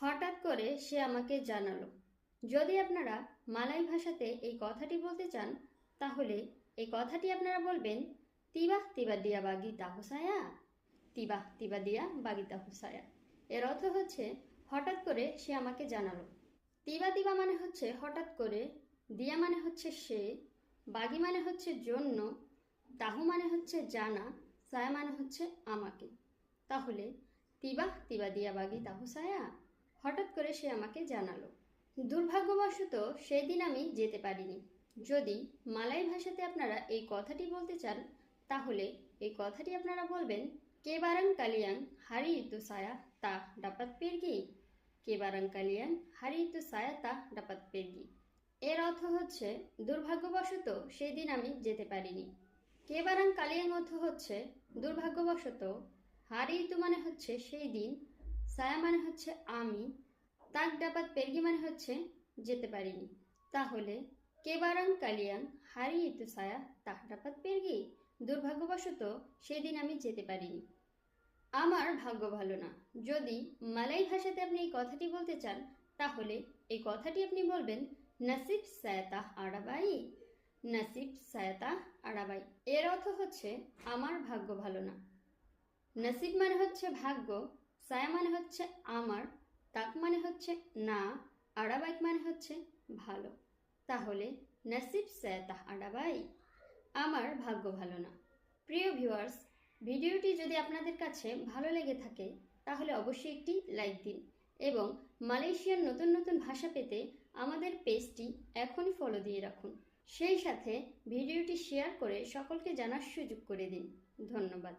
হঠাৎ করে সে আমাকে জানালো। যদি আপনারা মালাই ভাষাতে এই কথাটি বলতে চান, তাহলে এই কথাটি আপনারা বলবেন, তিবাহ তিবা দিয়া বাগিতা হুসায়া, তিবাহ তিবা দিয়া বাগিতা হুসায়া। এর অর্থ হচ্ছে, হঠাৎ করে সে আমাকে জানালো। তিবা তিবা মানে হচ্ছে হঠাৎ করে, দিয়া মানে হচ্ছে সে, বাগি মানে হচ্ছে জন্য, তাহু মানে হচ্ছে জানা, সায়া মানে হচ্ছে আমাকে। তাহলে, তিবাহ তিবা দিয়া বাগি তাহু সায়া হঠাৎ করে সে আমাকে জানালো। দুর্ভাগ্যবশত সেই দিন আমি যেতে পারিনি। যদি মালাই ভাষাতে আপনারা এই কথাটি বলতে চান, তাহলে এই কথাটি আপনারা বলবেন, কে বারাং কালিয়াং হারি ইতু সায়া তা ডাপাত পেরগি? কে বারাং কালিয়াং হারি ইতু সায়া তা ডাপাত পেরগি? এর অর্থ হচ্ছে, দুর্ভাগ্যবশত সেই দিন আমি যেতে পারিনি। কে বারাং কালিয়াং অর্থ হচ্ছে, দুর্ভাগ্যবশত হারি ইতু মানে হচ্ছে সেই দিন সায়া মানে হচ্ছে আমি, তাক ডাপাত পেরগি মানে হচ্ছে যেতে পারিনি। তাহলে কেবারাং কালিয়াং হারি ইতু সায়া তাক ডাপাত পেরগি দুর্ভাগ্যবশত সেদিন আমি যেতে পারিনি। আমার ভাগ্য ভালো না। যদি মালাই ভাষাতে আপনি এই কথাটি বলতে চান, তাহলে এই কথাটি আপনি বলবেন, নাসিব সায়াতা আড়াবাই নাসিব সায়াতা আড়াবাই এর অর্থ হচ্ছে, আমার ভাগ্য ভালো না। নাসিব মানে হচ্ছে ভাগ্য সায়া মানে হচ্ছে আমার, তাক মানে হচ্ছে না আড়াবাইক মানে হচ্ছে ভালো। তাহলে নসিব সায়াতাহ আড়াবাই আমার ভাগ্য ভালো না। প্রিয় ভিউয়ার্স, ভিডিওটি যদি আপনাদের কাছে ভালো লেগে থাকে, তাহলে অবশ্যই একটি লাইক দিন এবং মালয়েশিয়ার নতুন নতুন ভাষা পেতে আমাদের পেজটি এখনই ফলো দিয়ে রাখুন। সেই সাথে ভিডিওটি শেয়ার করে সকলকে জানার সুযোগ করে দিন। ধন্যবাদ।